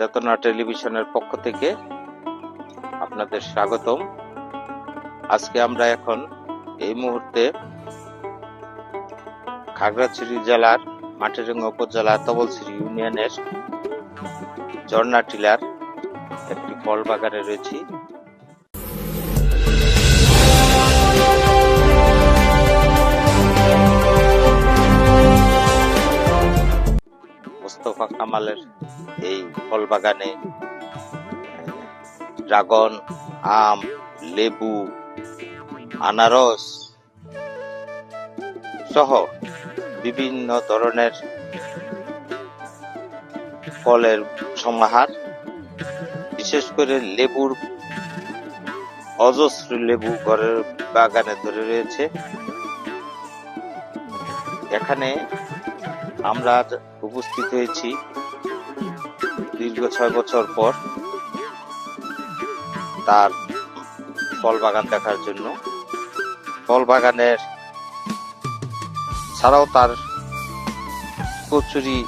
চেতনা টেলিভিশনের পক্ষ থেকে আপনাদের স্বাগতম। আজকে আমরা এখন এই মুহূর্তে খাগড়াছড়ি জেলার মাটিরাঙ্গা উপজেলা তবলশ্রী ইউনিয়নের ঝর্ণা টিলার একটি ফল বাগানে রয়েছি। মোস্তফা কামালের এই ফল বাগানে ড্রাগন, আম, লেবু, আনারস সহ বিভিন্ন ধরনের ফলের সমাহার, বিশেষ করে লেবুর অজস্র লেবু ঘরের বাগানে ধরে রয়েছে। এখানে আমরা উপস্থিত হয়েছি ছয় বছর পর তার ফল বাগান দেখার জন্য। ফল বাগানের ছাড়াও তার কচুরি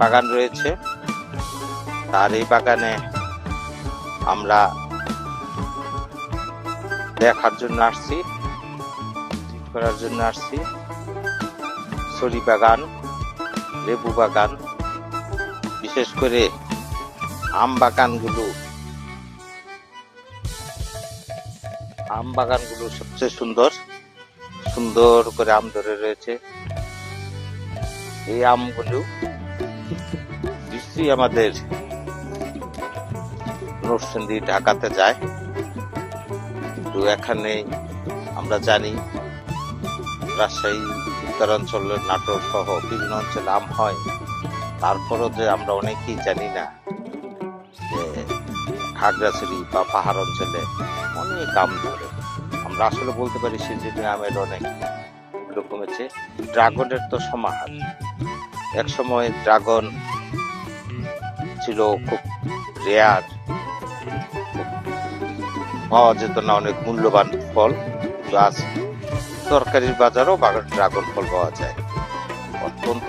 বাগান রয়েছে। তার এই বাগানে আমরা দেখার জন্য আসছি করার জন্য আসছি। সরি বাগান, লেবু বাগান, বিশেষ করে আম বাগানগুলো। আম বাগানগুলো সবচেয়ে সুন্দর সুন্দর করে আম ধরে রয়েছে। এই আমগুলো নিশ্চয়ই আমাদের নরসিংদী ঢাকাতে যায়। কিন্তু এখানে আমরা জানি রাজশাহী উত্তরাঞ্চলের নাটোর সহ বিভিন্ন অঞ্চলে আম হয়। তারপরও যে আমরা অনেকেই জানি না যে খাগড়াছড়ি বা পাহাড় অঞ্চলে অনেক আম ধরে। আমরা আসলে বলতে পারি সিজিনে আমের অনেক কমেছে ড্রাগনের তো সমাহার। এক সময় ড্রাগন ছিল খুব রেয়ার পাওয়া যেত না, অনেক মূল্যবান ফল। কিন্তু আজ তরকারির বাজারও ড্রাগন ফল পাওয়া যায়। অত্যন্ত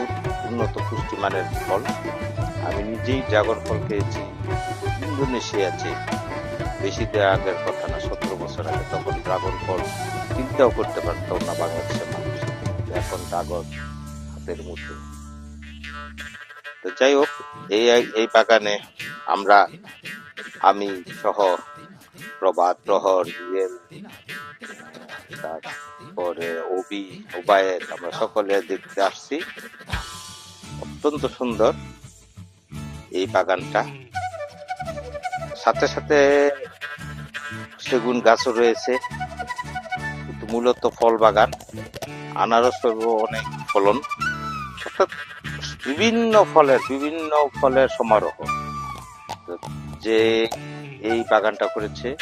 উন্নত পুষ্টিমানের ফল। আমি নিজেই ড্রাগন ফল খেয়েছি। ইন্দোনেশিয়াতে বেশি দিন আগের কথা না, সতেরো বছর আগে তখন ড্রাগন ফল চিন্তাও করতে পারতো না বাংলাদেশের মানুষ। এখন ড্রাগন হাতের মধ্যে তো যাই হোক, এই এই বাগানে আমরা, আমি সহ প্রভাত প্রহর, ইয়েল, তারপরে ওবি ওবায়ের আমরা সকলে দেখতে আসছি। অত্যন্ত সুন্দর এই বাগানটা। সাথে সাথে সেগুন গাছও রয়েছে। মূলত ফল বাগান। আনারসেরও অনেক ফলন। অর্থাৎ বিভিন্ন ফলের বিভিন্ন ফলের সমারোহ। যে এই বাগানটা করেছে,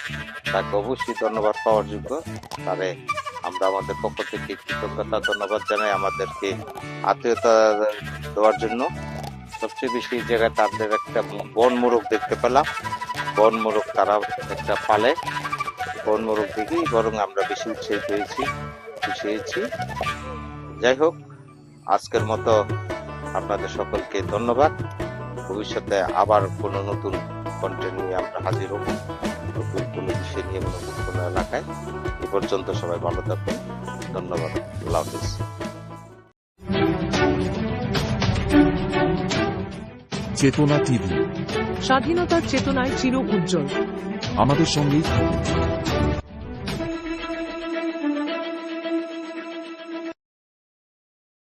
তাকে অবশ্যই ধন্যবাদ পাওয়ার যোগ্য। তারে আমরা আমাদের পক্ষ থেকে কৃতজ্ঞতা, ধন্যবাদ জানাই আমাদেরকে আত্মীয়তা দেওয়ার জন্য। সবচেয়ে বেশি জায়গায় তাদের একটা বন মোরগ দেখতে পেলাম। বন মোরগ তারা একটা পালে। বন মোরগ দেখেই বরং আমরা বেশি উৎসাহিত হয়েছি, খুশি হয়েছি। যাই হোক, আজকের মতো আপনাদের সকলকে ধন্যবাদ। ভবিষ্যতে আবার কোনো নতুন কন্টেন্ট নিয়ে আমরা হাজির হব। নতুন কোনো বিষয় নিয়ে নতুন কোনো এলাকায়। এ পর্যন্ত সবাই ভালো থাকবেন। ধন্যবাদ। আল্লাহ চেতনা টিভি। স্বাধীনতার চেতনায় চির উজ্জ্বল। আমাদের সঙ্গেই থাকুন।